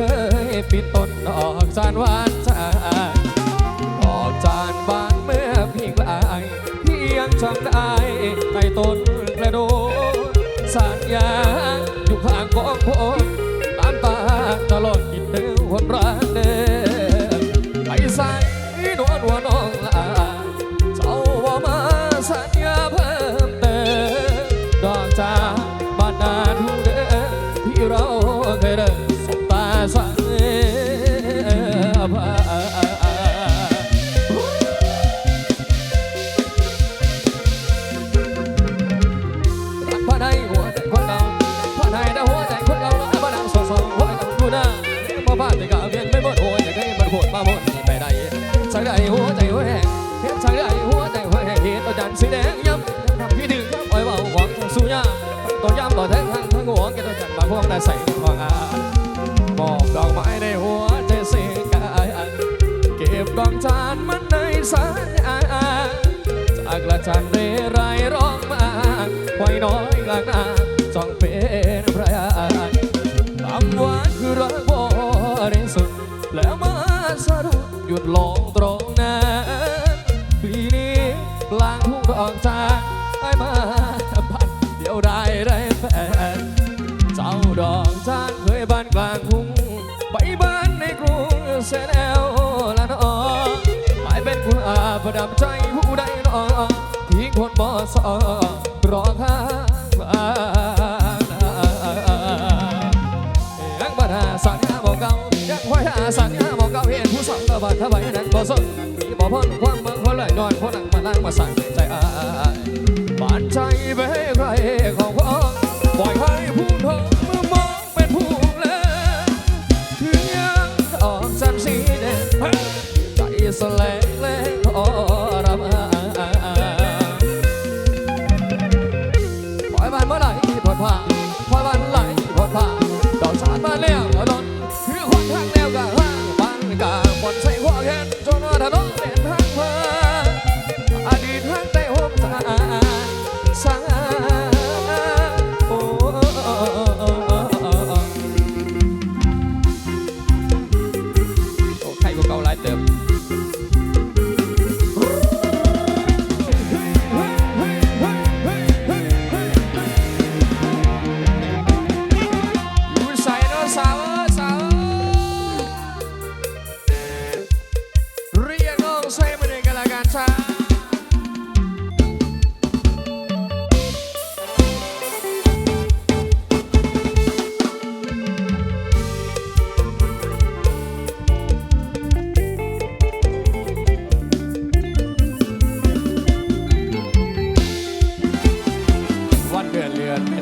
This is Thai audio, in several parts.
เคยปิดต้นออกจานหวานใจออกจานบานเมื่อพี่ไกลเพียงจำได้ในต้นกระโดดสัญญาอยู่ข้างกองผมตามตาตลอดกินเนื้อคน สักได้หัวใจหัวแห้งเห็นสักได้หัวใจหัวแห้งเห็นตัวจันทร์สีแดงย้ำทำพี่ถึงครับอ้อยว่าหวังสู้ยาตัวย้ำต่อแทงทางทั้งหัวแกตัวจันทร์บางพวงได้ใส่ของอาหมอบดอกไม้ในหัวใจเสียกายเก็บดอกจานมันในสายอาจากละจันเรไรร้องมาควายน้อยกลางนาจ้องเป็นพระยาตำหวานคือรักบ่ได้สุดแล้วมาสรุปหยุดลงตรง ดอกจานเคยบ้านกลางทุ่งไปบ้านในกรุงเสียแล้วละนอไปเป็นคุณอาประดับใจผู้ใดนอทิ้งคนบ่สอรอข้างบ้านยังบัดหาสัญญาบอกเก่ายังไว้หาสัญญาบอกเก่าเห็นผู้สองตะบัดทำไมนั้นบ่สนมีบ่พ้นความเมืองคนเลยนอนคนนั่งมานั่งมาสั่งใจอายบานใจไปให้ใครของพ่อปล่อยให้ผู้ทอง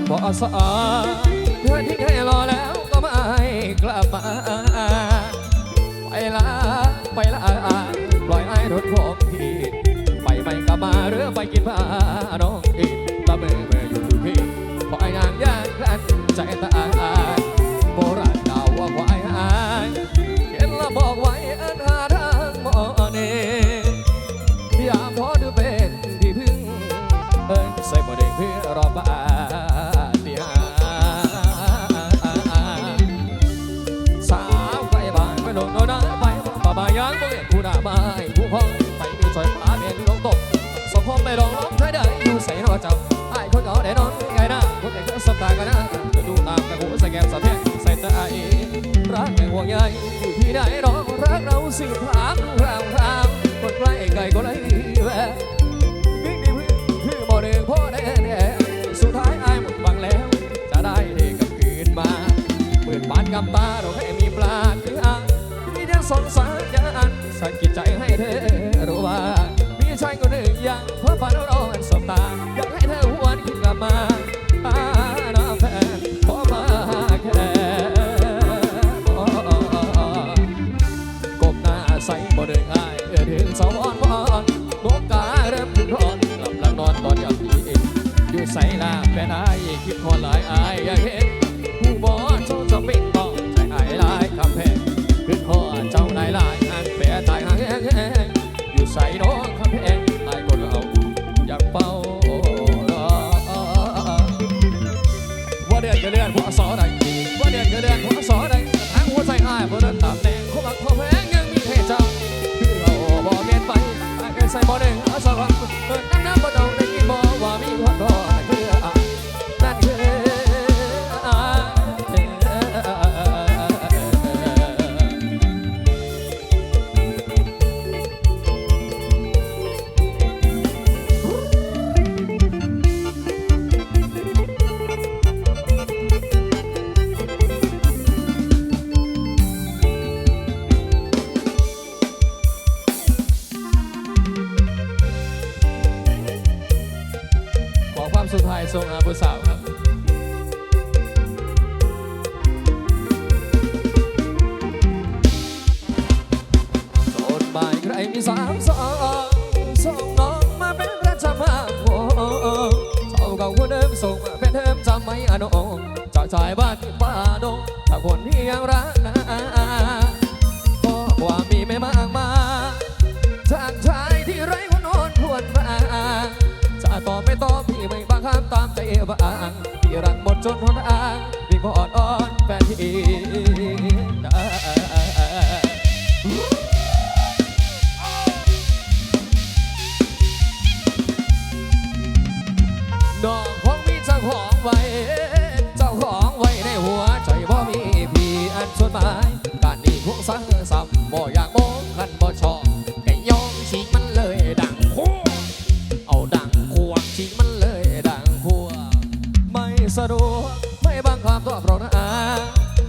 อนเลือเพอสอเธอทิ้งให้รอแล้วก็ไม่กลับมา ไปละไปละปล่อยไอ้รถของพี่ไปไม่กลับมาหรือไปกินผ้า สองไม่ลองร้องใช้ได้อยู่ใส่นอจ้าไอ้คนเขาได้นอนไงนะคนไหนก็สบตากันนะจะดูตามแตะหูใส่แก้มสะเพียงใส่ตาไอ้รักแห่ห่วงใยอยู่ที่ไหนน้องรักเราสิพามราวราวคนใกล้ไกลก็เลยแวะวิ่งดีวิ่งคือบ่เดินพ่อแน่แน่สุดท้ายไอายหมดหวังแล้ว จะได้เด็กกับคืนมาเปิดบานกำตาเราให้มีปลาคืออ่างที่จะสงสารยานสะกิดใจให้เธอ คนหนึ่งย่างเพื่อฝันเรอนสบตาอยากให้เธอหวนคืนกลับมาอาน้าแฟนขอมาแค่กบหน้าใส่บ่เดินง่ายเออถึงสวรรค์วอนนกกาเริ่มขึ้นร้อนกำลังนอนตอนยามนี้อยู่ใส่ลาแฟนอายคิดพอหลายอายอยากเห็นผู้บอโชว์สปิงบอกใจอายลายคำแพงขึ้นคอเจ้านายลายอันแปรตายหางแห้งอยู่ใส่น้อง อสอใดว่าเดือนก็อเดืนหัวสอใดทางหัวใจอ้ายบ่เดินตามแนงหัวบักพอแพงยังมีเทจังคือเราบ่เมียนไปไอ้เอ็นใส่บ่เด้งอาสอวังน ทรงอาบุสาวครับโสดบายใครมีสามสองส่งน้องมาเป็นประจำางวงเท่าเก่าคนเดิมส่งมาเป็นเดิมจำไม่อนงจากชายบ้านที่บ้าดงถ้าคนที่ยังรักนะ ต่อบพี่ไม่บังคับตามใจบางพี่รักหมดจนหนทางพี่ก็อดอ้อนแฟนที่ได้น้องของมีเจ้าของไว้ เจ้าของไว้ในหัวใจบ่มีพี่อันสุดหมายการนี้พวกสัง สะดวกไม่บังคับตัวเรานะ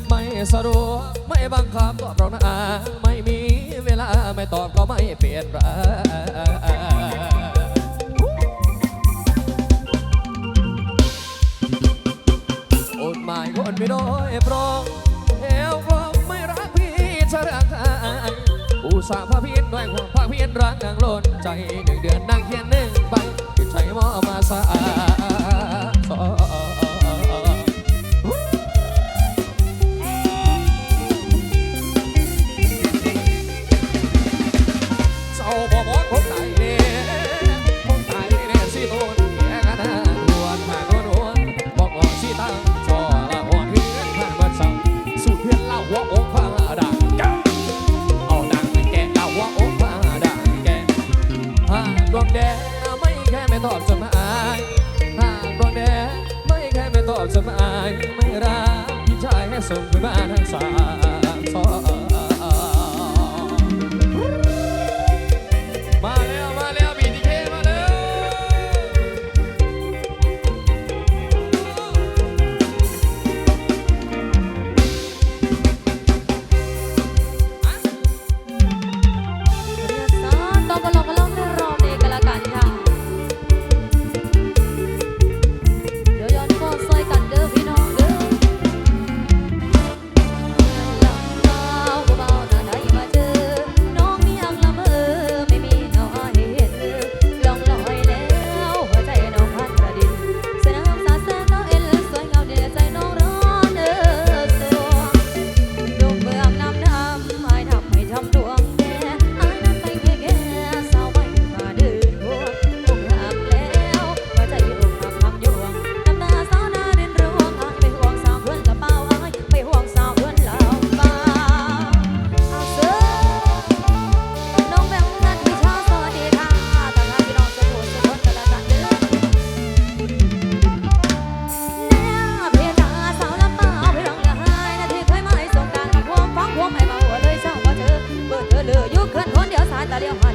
ไม่สะดวกไม่บังคับตัวเรานะไม่มีเวลาไม่ตอบก็ไม่เปลี่ยนแปลอดหมายคนไม่น้อยปรองเอวกลมไม่รักพี่จะรักใครอุตส่าห์พาพีนด้วยห่วงพาพีนรักนางล้นใจหนึ่งเดือนนั่งเขียนหนึ่งใบคิดใจมอมาสะอา estaría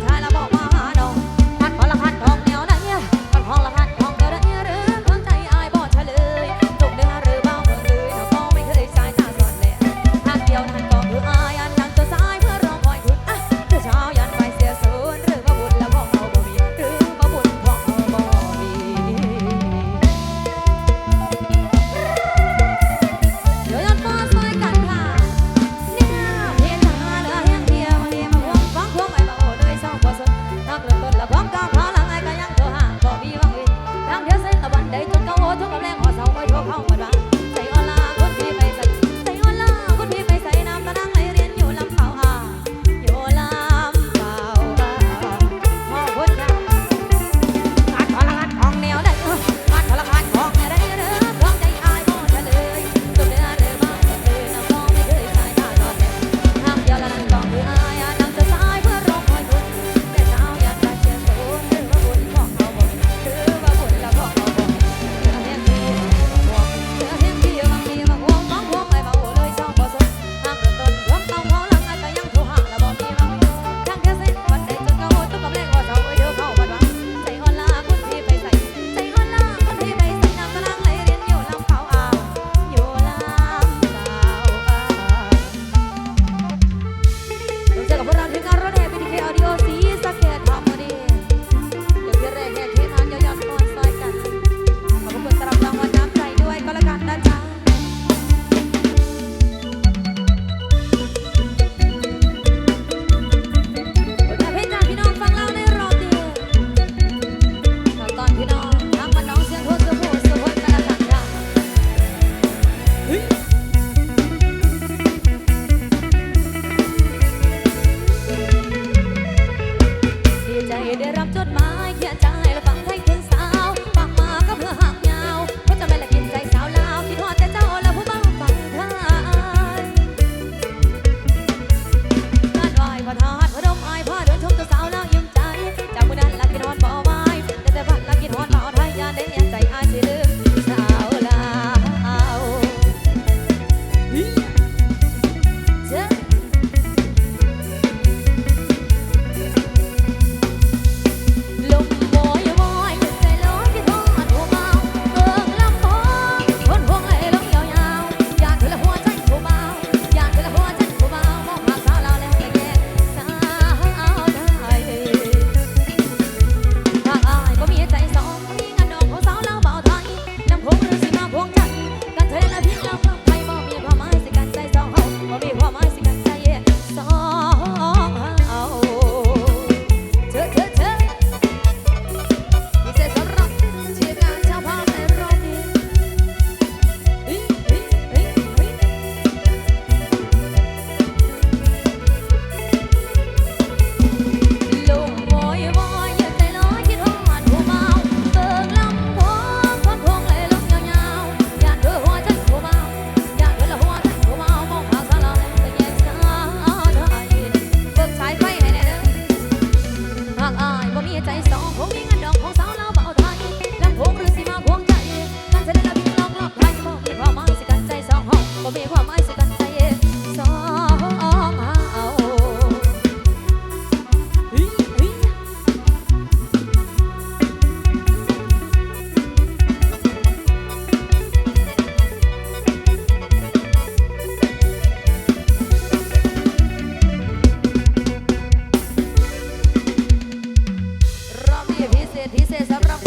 等ป็น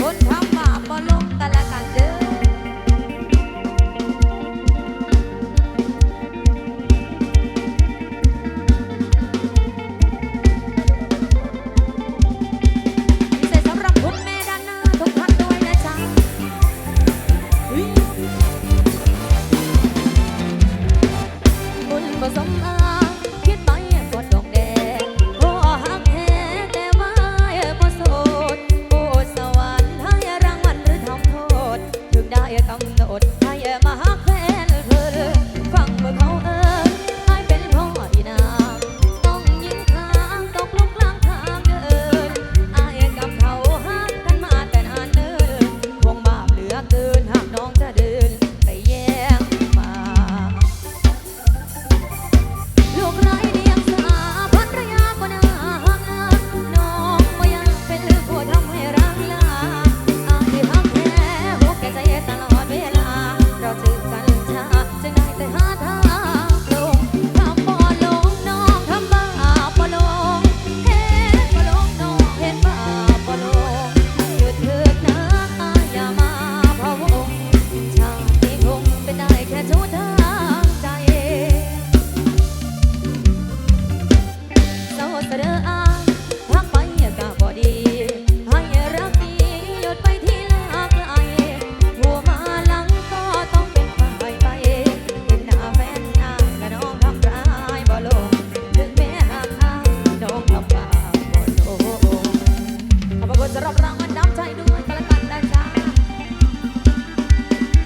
คนทำบาปบ่ลง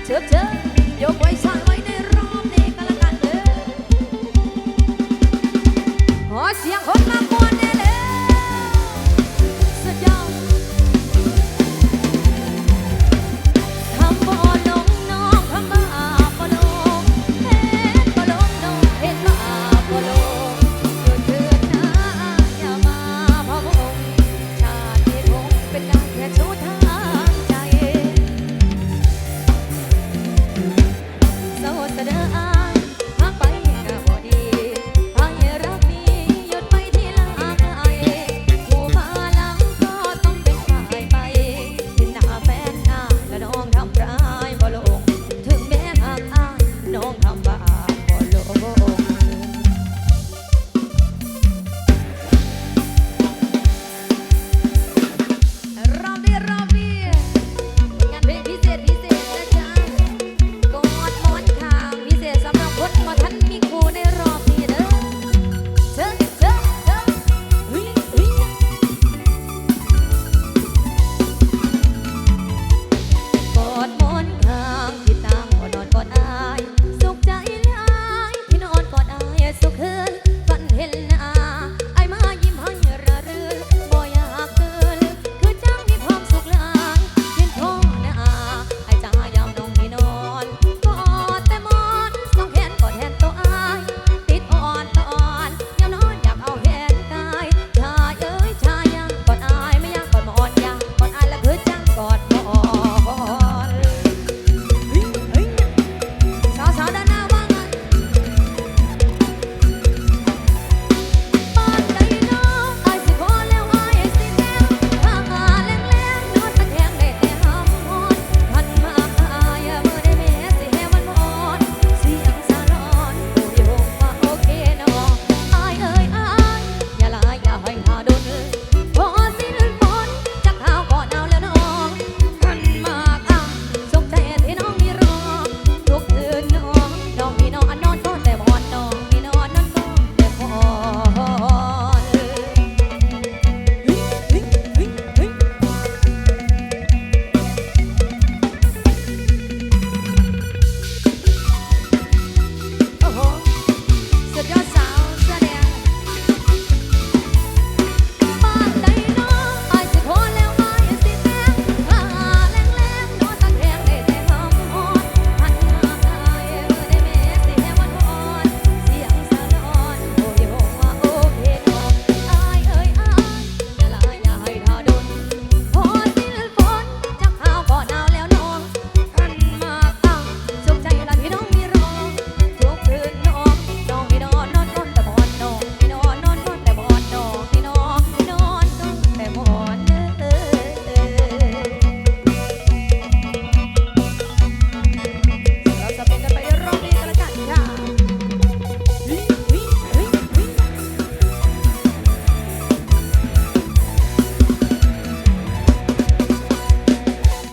chớp chớp